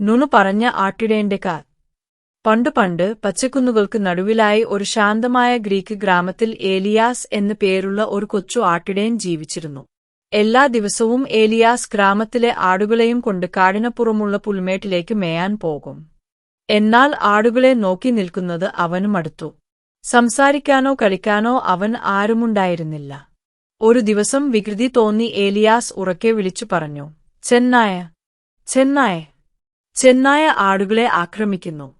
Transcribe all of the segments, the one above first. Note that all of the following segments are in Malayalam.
നുണ പറഞ്ഞ ആട്ടിടേന്റെ കാ. പണ്ട് പണ്ട് പച്ചക്കുന്നുകൾക്ക് നടുവിലായി ഒരു ശാന്തമായ ഗ്രീക്ക് ഗ്രാമത്തിൽ ഏലിയാസ് എന്നു പേരുള്ള ഒരു കൊച്ചു ആട്ടിടയൻ ജീവിച്ചിരുന്നു. എല്ലാ ദിവസവും ഏലിയാസ് ഗ്രാമത്തിലെ ആടുകളെയും കൊണ്ട് കാടിനപ്പുറമുള്ള പുൽമേട്ടിലേക്ക് മേയാൻ പോകും. എന്നാൽ ആടുകളെ നോക്കി നിൽക്കുന്നത് അവനും അടുത്തു. സംസാരിക്കാനോ കളിക്കാനോ അവൻ ആരുമുണ്ടായിരുന്നില്ല. ഒരു ദിവസം വികൃതി തോന്നി ഏലിയാസ് ഉറക്കെ വിളിച്ചു പറഞ്ഞു ചെന്നായ ചെന്നായ ചെന്നായ ആടുകളെ ആക്രമിക്കുന്നു.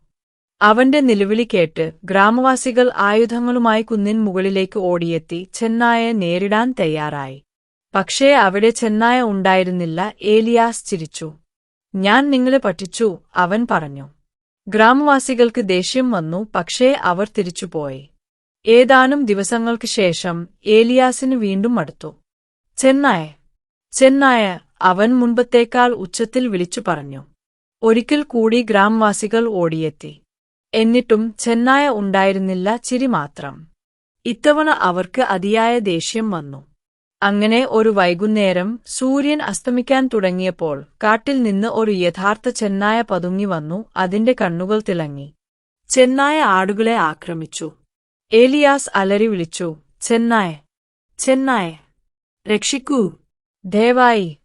അവന്റെ നിലവിളി കേട്ട് ഗ്രാമവാസികൾ ആയുധങ്ങളുമായി കുന്നിൻ മുകളിലേക്ക് ഓടിയെത്തി ചെന്നായെ നേരിടാൻ തയ്യാറായി. പക്ഷേ അവിടെ ചെന്നായ ഉണ്ടായിരുന്നില്ല ഏലിയാസ് ചിരിച്ചു. ഞാൻ നിങ്ങളെ പറ്റിച്ചു അവൻ പറഞ്ഞു. ഗ്രാമവാസികൾക്ക് ദേഷ്യം വന്നു പക്ഷേ അവർ തിരിച്ചുപോയി. ഏതാനും ദിവസങ്ങൾക്ക് ശേഷം ഏലിയാസിന് വീണ്ടും മടുത്തു ചെന്നായ ചെന്നായ അവൻ മുൻപത്തേക്കാൾ ഉച്ചത്തിൽ വിളിച്ചു പറഞ്ഞു. ഒരിക്കൽ കൂടി ഗ്രാമവാസികൾ ഓടിയെത്തി. എന്നിട്ടും ചെന്നായ ഉണ്ടായിരുന്നില്ല ചിരി മാത്രം. ഇത്തവണ അവർക്ക് അതിയായ ദേഷ്യം വന്നു. അങ്ങനെ ഒരു വൈകുന്നേരം സൂര്യൻ അസ്തമിക്കാൻ തുടങ്ങിയപ്പോൾ കാട്ടിൽ നിന്ന് ഒരു യഥാർത്ഥ ചെന്നായ പതുങ്ങി വന്നു അതിന്റെ കണ്ണുകൾ തിളങ്ങി. ചെന്നായ ആടുകളെ ആക്രമിച്ചു. ഏലിയാസ് അലറി വിളിച്ചു ചെന്നായ ചെന്നായ രക്ഷിക്കൂ ദയവായി.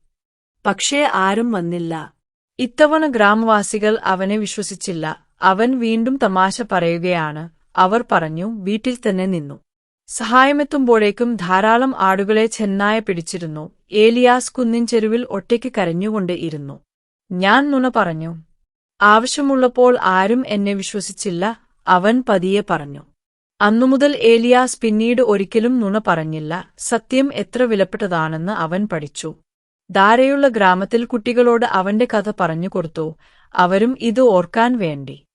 പക്ഷേ ആരും വന്നില്ല. ഇത്തവണ ഗ്രാമവാസികൾ അവനെ വിശ്വസിച്ചില്ല. അവൻ വീണ്ടും തമാശ പറയുകയാണ്. അവർ പറഞ്ഞു വീട്ടിൽ തന്നെ നിന്നു. സഹായമെത്തുമ്പോഴേക്കും ധാരാളം ആടുകളെ ചെന്നായ പിടിച്ചിരുന്നു. ഏലിയാസ് കുന്നിൻ ചെരുവിൽ ഒറ്റയ്ക്ക് കരഞ്ഞുകൊണ്ട് ഇരുന്നു. ഞാൻ നുണ പറഞ്ഞു. ആവശ്യമുള്ളപ്പോൾ ആരും എന്നെ വിശ്വസിച്ചില്ല. അവൻ പതിയെ പറഞ്ഞു. അന്നുമുതൽ ഏലിയാസ് പിന്നീട് ഒരിക്കലും നുണ പറഞ്ഞില്ല. സത്യം എത്ര വിലപ്പെട്ടതാണെന്ന് അവൻ പഠിച്ചു. ധാരയുള്ള ഗ്രാമത്തിൽ കുട്ടികളോട് അവന്റെ കഥ പറഞ്ഞു കൊടുത്തു. അവരും ഇത് ഓർക്കാൻ വേണ്ടി.